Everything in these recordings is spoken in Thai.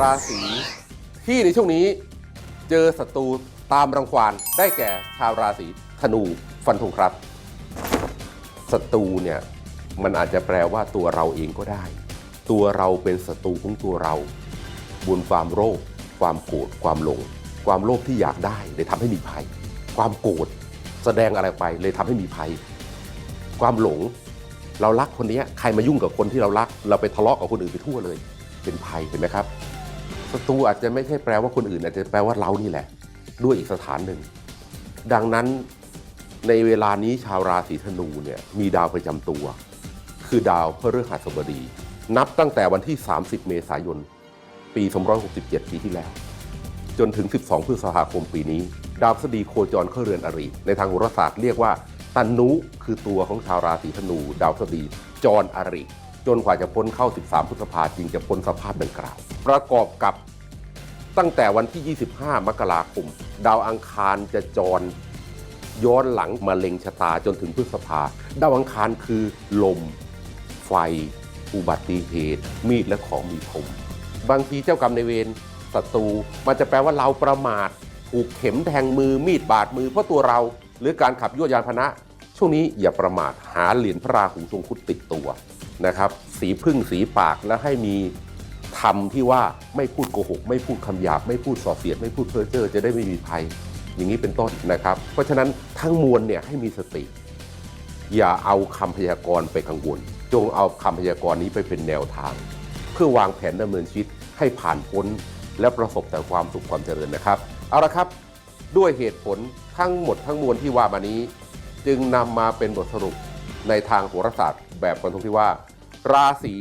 ราศีที่ในช่วงนี้เจอศัตรูตามรังควานได้แก่ชาวราศีธนูฟันธงครับศัตรูเนี่ยมันอาจจะแปลว่าตัวเราเองก็ได้ ตัวเราเป็นศัตรูของตัวเรา บนความโลภความโกรธความหลง ความโลภที่อยากได้เลยทำให้มีภัย ความโกรธแสดงอะไรไปเลยทำให้มีภัย ความหลง เรารักคนนี้ใครมายุ่งกับคนที่เรารัก เราไปทะเลาะกับคนอื่นไปทั่วเลย เป็นภัยเห็นไหมครับศัตรูอาจจะไม่ใช่แปลว่าคนอื่นอาจจะแปลว่าเรานี่แหละ ด้วยอีกสถานหนึ่ง ดังนั้นในเวลานี้ชาวราศีธนูเนี่ยมีดาวประจำตัว คือดาวพฤหัสบดี นับตั้งแต่วันที่ 30 เมษายน ปี2567 ปีที่แล้ว จนถึง 12 พฤษภาคมปีนี้ ดาวพฤษฎีโคจรเข้าเรือนอริในทางโหราศาสตร์เรียกว่า ตันนุคือตัวของชาวราศีธนู ดาวพฤษฎีจรอริ จนกว่าจะพ้นเข้า 13 พฤษภาจึงจะพ้นสภาพดังกล่าว ประกอบกับตั้งแต่วันที่ 25 มกราคม ดาวอังคารจะจรย้อนหลังมาเล็งชะตาจนถึงพฤษภา ดาวอังคารคือลม ไฟ อุบัติเหตุ มีดและของมีคม บางทีเจ้ากรรมในเวรศัตรูมันจะแปลว่าเราประมาทถูกเข็มแทงมือมีดบาดมือเพราะตัวเรา หรือการขับยวดยานพนะ ช่วงนี้อย่าประมาทหาเหรียญพระราหูทรงคุดติดตัวนะครับสีพึ่งสีปากและให้มีธรรมที่ว่าไม่พูดโกหก ไม่พูดคำหยาบ ไม่พูดส่อเสียด ไม่พูดเพ้อเจ้อจะได้ไม่มีภัย อย่างนี้เป็นต้นนะครับ เพราะฉะนั้นทั้งมวลเนี่ยให้มีสติ อย่าเอาคำพยากรณ์ไปกังวล จงเอาคำพยากรณ์นี้ไปเป็นแนวทาง เพื่อวางแผนดำเนินชีวิตให้ผ่านพ้น และประสบแต่ความสุขความเจริญนะครับ เอาละครับ ด้วยเหตุผลทั้งหมดทั้งมวลที่ว่ามานี้ จึงนำมาเป็นบทสรุปในทางโหราศาสตร์แบบกันธงที่ว่า ราศี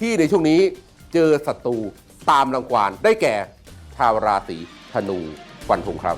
ที่ในช่วงนี้เจอศัตรูตามรังควานได้แก่ชาวราศีธนูฟันธงครับ